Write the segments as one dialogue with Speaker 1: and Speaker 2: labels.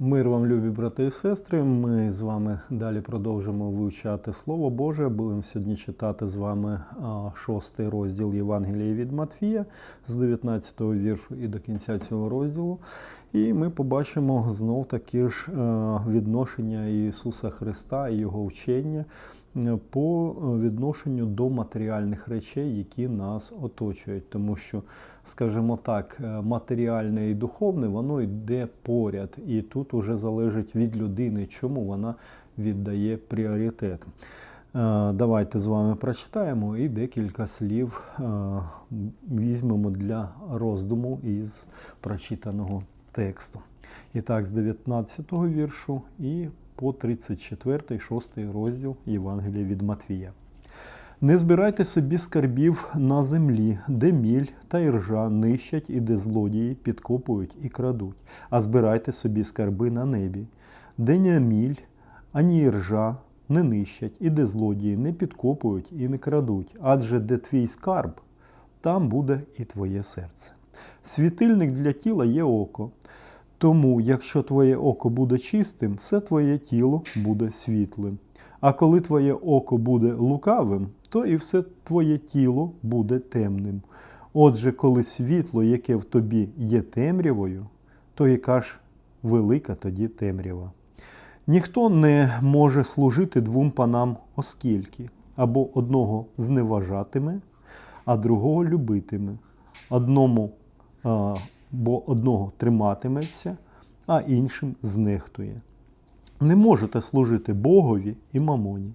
Speaker 1: Мир вам, любі брати і сестри. Ми з вами далі продовжимо вивчати Слово Боже. Будемо сьогодні читати з вами шостий розділ Євангелія від Матфія з 19 віршу і до кінця цього розділу. І ми побачимо знов таки ж е, відношення Ісуса Христа і Його вчення е, по відношенню до матеріальних речей, які нас оточують. Тому що, скажімо так, е, матеріальне і духовне воно йде поряд, і тут уже залежить від людини, чому вона віддає пріоритет. Е, Давайте з вами прочитаємо і декілька слів е, візьмемо для роздуму із прочитаного тексту. І так, з 19 віршу і по 34, 6 розділ Євангелія від Матвія. Не збирайте собі скарбів на землі, де міль та іржа нищать і де злодії підкопують і крадуть, а збирайте собі скарби на небі, де ні міль, ані іржа не нищать, і де злодії не підкопують і не крадуть, адже де твій скарб, там буде і твоє серце. Світильник для тіла є око. Тому, якщо твоє око буде чистим, все твоє тіло буде світлим. А коли твоє око буде лукавим, то і все твоє тіло буде темним. Отже, коли світло, яке в тобі є темрявою, то яка ж велика тоді темрява. Ніхто не може служити двом панам, оскільки або одного зневажатиме, а другого любитиме, одному бо одного триматиметься, а іншим знехтує. Не можете служити Богові і мамоні.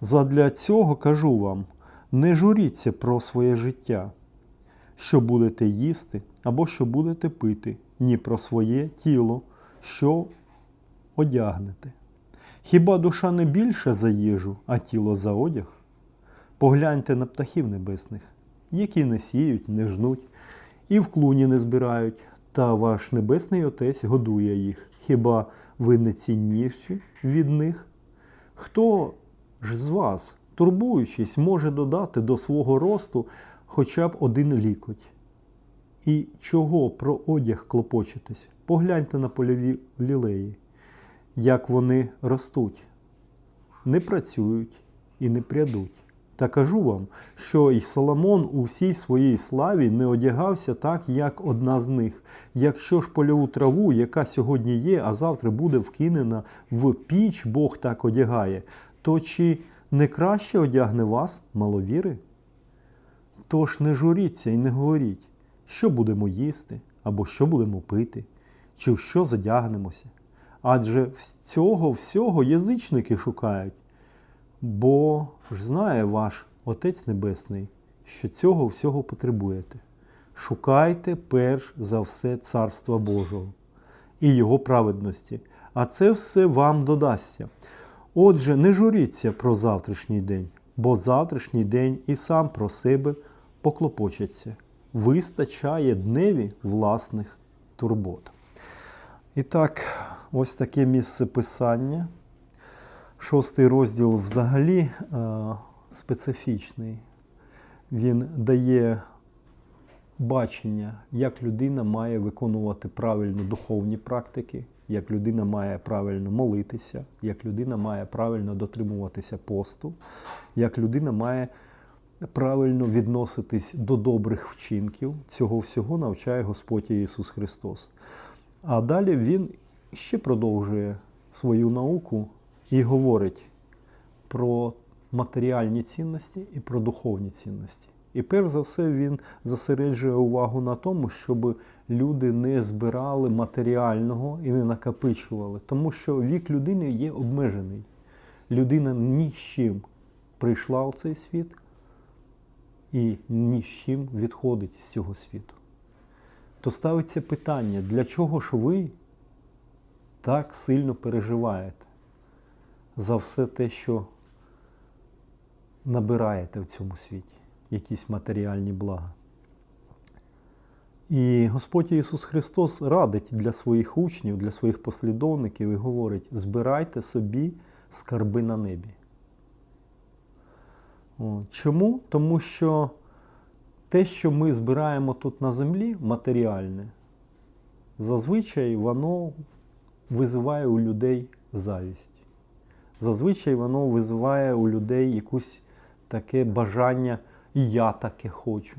Speaker 1: Задля цього кажу вам: не журіться про своє життя, що будете їсти або що будете пити, ні про своє тіло, що одягнете. Хіба душа не більша за їжу, а тіло за одяг? Погляньте на птахів небесних, які не сіють, не жнуть, і в клуні не збирають, та ваш небесний Отець годує їх. Хіба ви не цінніші від них? Хто ж з вас, турбуючись, може додати до свого росту хоча б один лікоть? І чого про одяг клопочетесь? Погляньте на польові лілеї, як вони ростуть, не працюють і не прядуть. Та кажу вам, що й Соломон у всій своїй славі не одягався так, як одна з них. Якщо ж польову траву, яка сьогодні є, а завтра буде вкинена в піч, Бог так одягає, то чи не краще одягне вас маловіри? Тож не журіться і не говоріть, що будемо їсти, або що будемо пити, чи в що задягнемося. Адже цього всього язичники шукають. Бо ж знає ваш Отець Небесний, що цього всього потребуєте. Шукайте перш за все Царства Божого і Його праведності, а це все вам додасться. Отже, не журіться про завтрашній день, бо завтрашній день і сам про себе поклопочеться. Вистачає дневі власних турбот. І так, ось таке місце писання. Шостий розділ взагалі е, специфічний. Він дає бачення, як людина має виконувати правильно духовні практики, як людина має правильно молитися, як людина має правильно дотримуватися посту, як людина має правильно відноситись до добрих вчинків. Цього всього навчає Господь Ісус Христос. А далі він ще продовжує свою науку і говорить про матеріальні цінності і про духовні цінності. І перш за все він зосереджує увагу на тому, щоб люди не збирали матеріального і не накопичували, тому що вік людини є обмежений. Людина ні з чим прийшла у цей світ і ні з чим відходить з цього світу. То ставиться питання, для чого ж ви так сильно переживаєте? За все те, що набираєте в цьому світі, якісь матеріальні блага. І Господь Ісус Христос радить для своїх учнів, для своїх послідовників і говорить: збирайте собі скарби на небі. Чому? Тому що те, що ми збираємо тут на землі, матеріальне, зазвичай воно визиває у людей завість. Зазвичай воно визиває у людей якусь таке бажання, і я таке хочу.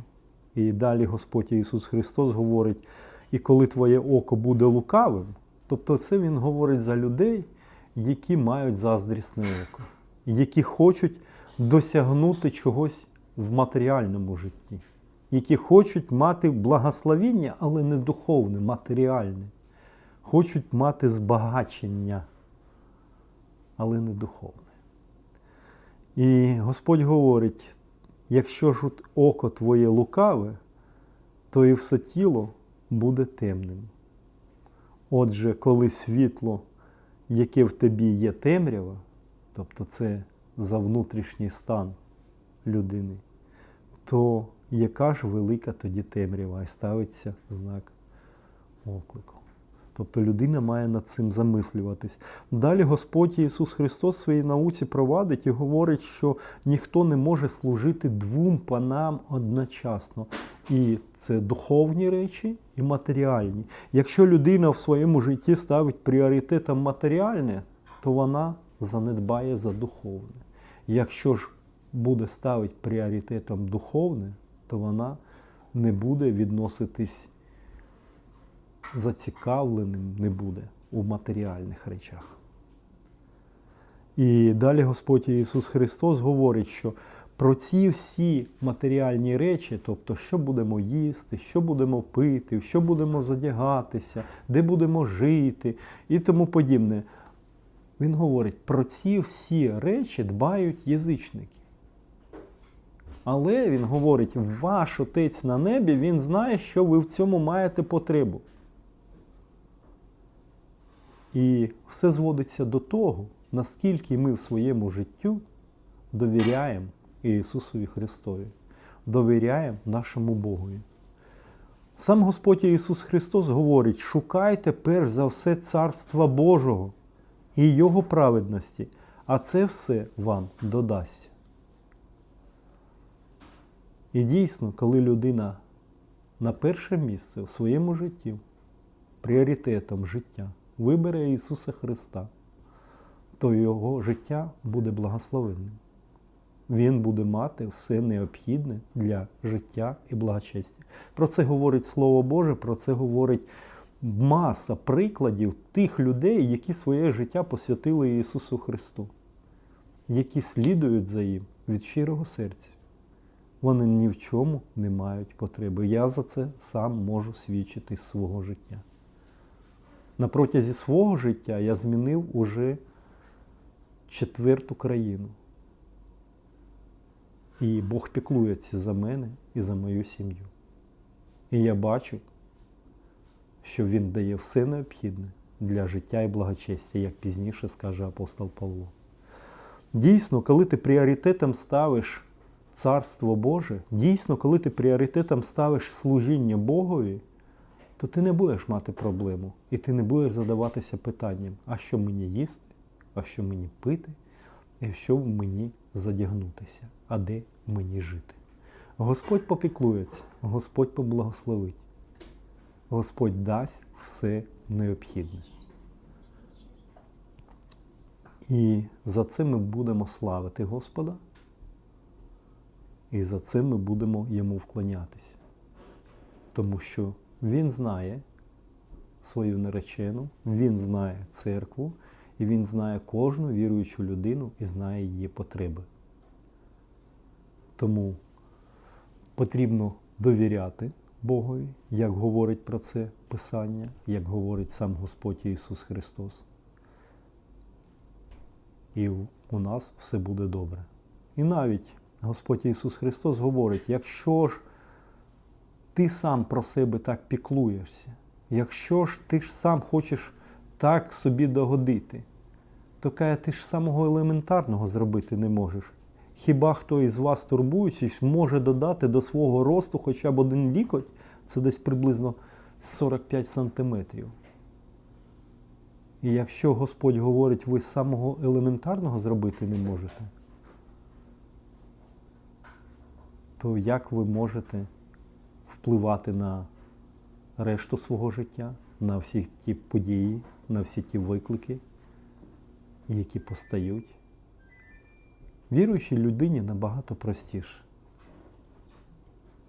Speaker 1: І далі Господь Ісус Христос говорить: і коли твоє око буде лукавим, тобто це Він говорить за людей, які мають заздрісне око, які хочуть досягнути чогось в матеріальному житті, які хочуть мати благословіння, але не духовне, матеріальне, хочуть мати збагачення, але не духовне. І Господь говорить: якщо ж око твоє лукаве, то і все тіло буде темним. Отже, коли світло, яке в тобі є темрява, тобто це за внутрішній стан людини, то яка ж велика тоді темрява і ставиться знак оклику. Тобто людина має над цим замислюватись. Далі Господь Ісус Христос в своїй науці провадить і говорить, що ніхто не може служити двом панам одночасно. І це духовні речі і матеріальні. Якщо людина в своєму житті ставить пріоритетом матеріальне, то вона занедбає за духовне. Якщо ж буде ставити пріоритетом духовне, то вона не буде відноситись зацікавленим не буде у матеріальних речах. І далі Господь Ісус Христос говорить, що про ці всі матеріальні речі, тобто, що будемо їсти, що будемо пити, що будемо задягатися, де будемо жити і тому подібне. Він говорить, про ці всі речі дбають язичники. Але він говорить, ваш отець на небі, він знає, що ви в цьому маєте потребу. І все зводиться до того, наскільки ми в своєму життю довіряємо Ісусові Христові, довіряємо нашому Богові. Сам Господь Ісус Христос говорить: шукайте перш за все Царства Божого і Його праведності, а це все вам додасться. І дійсно, коли людина на перше місце в своєму житті, пріоритетом життя, вибере Ісуса Христа, то його життя буде благословенним. Він буде мати все необхідне для життя і благочестя. Про це говорить Слово Боже, про це говорить маса прикладів тих людей, які своє життя посвятили Ісусу Христу, які слідують за їм від щирого серця. Вони ні в чому не мають потреби. Я за це сам можу свідчити з свого життя. На протязі свого життя я змінив уже четверту країну. І Бог піклується за мене і за мою сім'ю. І я бачу, що Він дає все необхідне для життя і благочестя, як пізніше скаже апостол Павло. Дійсно, коли ти пріоритетом ставиш Царство Боже, дійсно, коли ти пріоритетом ставиш служіння Богові, то ти не будеш мати проблему. І ти не будеш задаватися питанням, а що мені їсти, а що мені пити, і що мені задягнутися, а де мені жити. Господь попіклується, Господь поблагословить. Господь дасть все необхідне. І за це ми будемо славити Господа. І за це ми будемо йому вклонятися. Тому що він знає свою наречену, він знає церкву, і він знає кожну віруючу людину і знає її потреби. Тому потрібно довіряти Богові, як говорить про це Писання, як говорить сам Господь Ісус Христос. І у нас все буде добре. І навіть Господь Ісус Христос говорить, якщо ж ти сам про себе так піклуєшся, якщо ж ти ж сам хочеш так собі догодити, то каже, ти ж самого елементарного зробити не можеш. Хіба хто із вас турбуючись, може додати до свого росту хоча б один лікоть, це десь приблизно 45 сантиметрів. І якщо Господь говорить, ви самого елементарного зробити не можете, то як ви можете впливати на решту свого життя, на всі ті події, на всі ті виклики, які постають. Віруючій людині набагато простіше.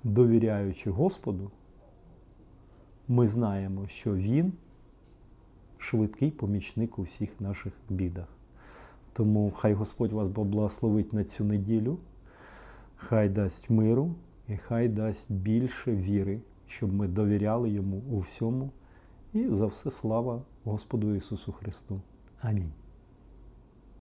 Speaker 1: Довіряючи Господу, ми знаємо, що Він швидкий помічник у всіх наших бідах. Тому хай Господь вас поблагословить на цю неділю, хай дасть миру і хай дасть більше віри, щоб ми довіряли Йому у всьому. І за все слава Господу Ісусу Христу. Амінь.